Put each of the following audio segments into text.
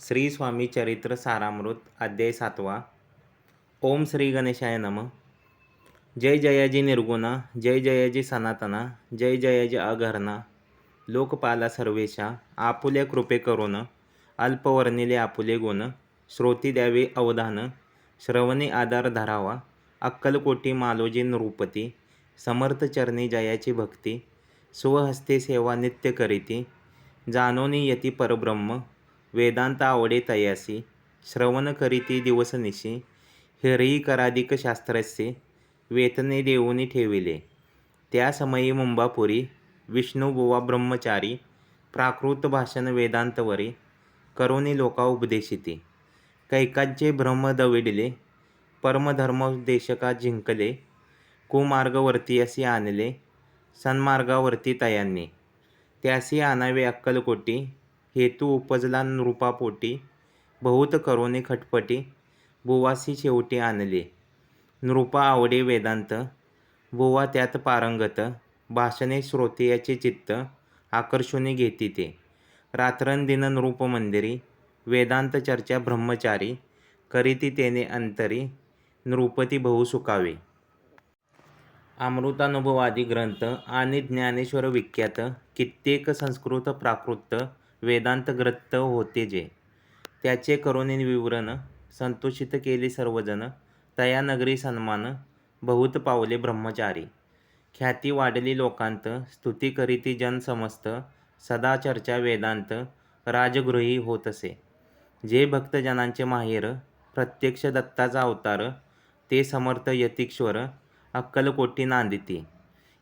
श्री स्वामी चरित्र सारामृत अध्याय सातवा. ओम श्री गणेशाय नम. जय जयाजी निर्गुणा जय जयाजी सनातना जय जयाजी अघरणा. लोकपाला सर्वेशा आपुल्या कृपे करून अल्पवर्णिले आपुले गुण. श्रोती द्यावे अवधान. श्रवणी आधार धरावा. अक्कलकोटी मालोजी नृपती समर्थ चरणी जयाची भक्ती. स्वहस्ते सेवा नित्य करीती. जाणोनी यती परब्रह्म. वेदांत आवडे तयासी श्रवण करीती दिवसनिशी हिरही कराधिक शास्त्रस्य वेतने देऊनी ठेविले. त्या समयी मुंबापुरी विष्णुबुवा ब्रह्मचारी प्राकृत भाषण वेदांतवरी करुणी लोका उपदेशिती. कैकांचे ब्रह्म दविडले परमधर्मोपदेशका जिंकले कुमार्गवर्ती असे आणले सन्मार्गावरती तयांनी. त्यासी आणावे अक्कलकोटी हेतू उपजला नृपापोटी बहुत करोने खटपटी बुवासी शेवटी आणले. नृपा आवडे वेदांत बुवा त्यात पारंगत भाषणे श्रोतेयाचे चित्त आकर्षणे घेती ते. रात्रंदिन नृप मंदिरी वेदांत चर्चा ब्रह्मचारी करीती तेने अंतरी नृपती बहु सुखावे अमृतानुभवादी ग्रंथ आणि ज्ञानेश्वर विख्यात कित्येक संस्कृत प्राकृत वेदांत ग्रंथ होते जे. त्याचे करुणे विवरण संतोषित केले सर्वजण तया नगरी सन्मान बहुत पावले ब्रह्मचारी. ख्याती वाढली लोकांत स्तुती करीती जन समस्त सदा चर्चा वेदांत राजगृही होत असे जे भक्तजनांचे माहेर प्रत्यक्ष दत्ताचा अवतार ते समर्थ यतीश्वर अक्कलकोटी नांदिती.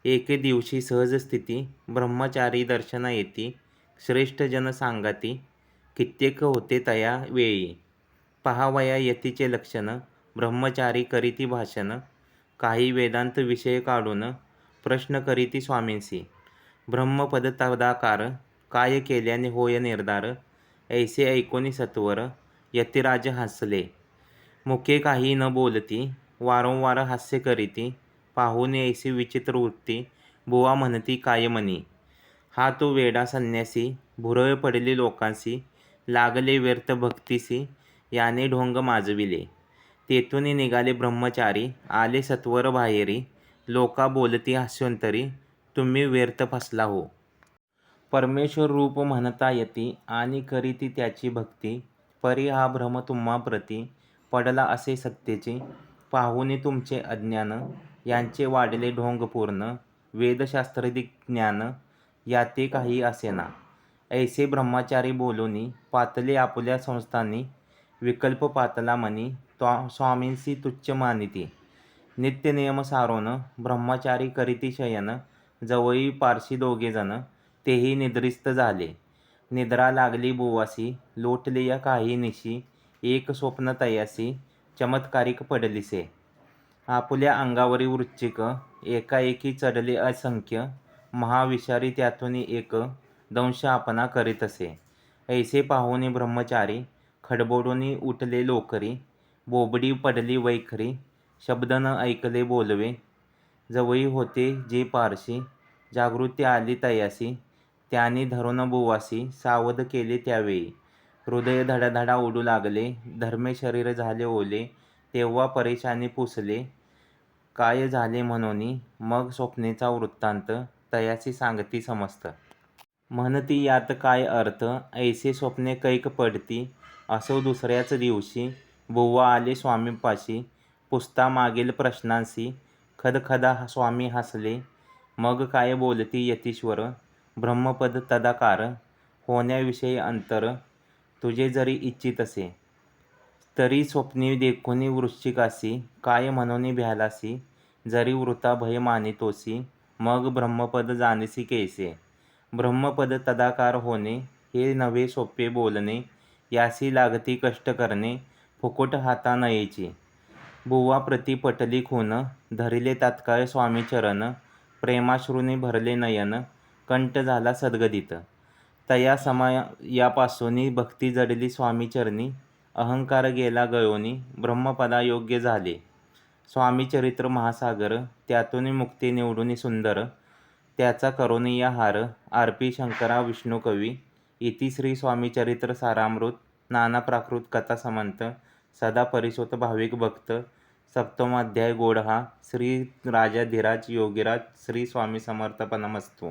एके दिवशी सहज स्थिती ब्रह्मचारी दर्शना येती श्रेष्ठ जन सांगाती कित्येक होते तया वेळी. पहावया यतीचे लक्षण ब्रह्मचारी करीती भाषण काही वेदांत विषय काढून प्रश्न करीती स्वामींसी ब्रह्मपद तदाकार काय केल्याने होय निर्धार ऐसे ऐकोनी सत्वर यतिराज हसले. मुके काही न बोलती वारंवार हास्य करीती पाहून ऐसी विचित्र वृत्ती बुवा म्हणती काय म्हणी हा तो वेडा संन्यासी भुरळ पडली लोकांसी लागले व्यर्थ भक्तीसी याने ढोंग माजविले. तेथून निघाले ब्रह्मचारी आले सत्वर बाहेरी लोका बोलती हास्योंतरी तुम्ही व्यर्थ फसला हो. परमेश्वर रूप म्हणता येती आणि करीती त्याची भक्ती परी हा भ्रम तुम्हा प्रती पडला असे सत्तेचे पाहुणे तुमचे अज्ञान यांचे वाढले ढोंग पूर्ण वेदशास्त्रदिक ज्ञान याते काही असेना. ऐसे ब्रह्मचारी बोलूनी पातले आपुल्या संस्थांनी विकल्प पातला मनी त्वा स्वामींसी तुच्छ मानिती. नित्य नियम सारोन ब्रह्मचारी करीती शयन जवळी पारशी दोघेजण तेही निद्रिस्त झाले. निद्रा लागली बुवासी लोटले या काही निशी एक स्वप्न तयासी चमत्कारिक पडलीसे. आपुल्या अंगावरी वृश्चिक एकाएकी चढले असंख्य महाविषारी त्यातून एक दंश आपणा करीतसे ऐसे पाहुणे ब्रह्मचारी खडबडूनी उठले लोकरी बोबडी पडली वैखरी शब्द न ऐकले बोलवे. जवळी होते जे पारशी जागृती आली तयासी त्यांनी धरून बुवासी सावध केले त्यावेळी. हृदय धडाधडा उडू लागले धर्मे शरीर झाले ओले तेव्हा परेशानी पुसले. काय झाले म्हणून मग स्वप्नेचा वृत्तांत तयासी सांगती समस्त म्हणती यात काय अर्थ? ऐसे स्वप्ने कैक पडती असो दुसऱ्याच दिवशी. बुवा आले स्वामीपाशी पुसता मागील प्रश्नांशी. खदखदा स्वामी हसले मग काय बोलती यतीश्वर? ब्रह्मपद तदाकार होण्याविषयी अंतर तुझे जरी इच्छित असे. तरी स्वप्नी देखुनी वृश्चिकासी काय म्हणून भ्यालासी जरी वृता भय मानितोसी मग ब्रह्मपद जाणसी कैसे? ब्रह्मपद तदाकार होणे हे नव्हे सोपे बोलणे यासी लागती कष्ट करणे फुकट हाता नयेची. बुवा प्रति पटली खून धरिले तात्काळ स्वामी चरण प्रेमाश्रूने भरले नयन कंठ झाला सद्गदित. तया समयापासून भक्ती जडली स्वामी चरणी अहंकार गेला गळोनी ब्रह्मपदा योग्य झाले. स्वामी चरित्र महासागर त्यातून मुक्ती निवडून सुंदर त्याचा करुणीय हार आरपी शंकरा विष्णुकवी इति श्री स्वामी चरित्र सारामृत नाना प्राकृत कथा समंत सदा परिसोत भाविक भक्त सप्तमाध्याय गोड हा श्री राजाधिराज योगीराज श्री स्वामी समर्थपणमस्तू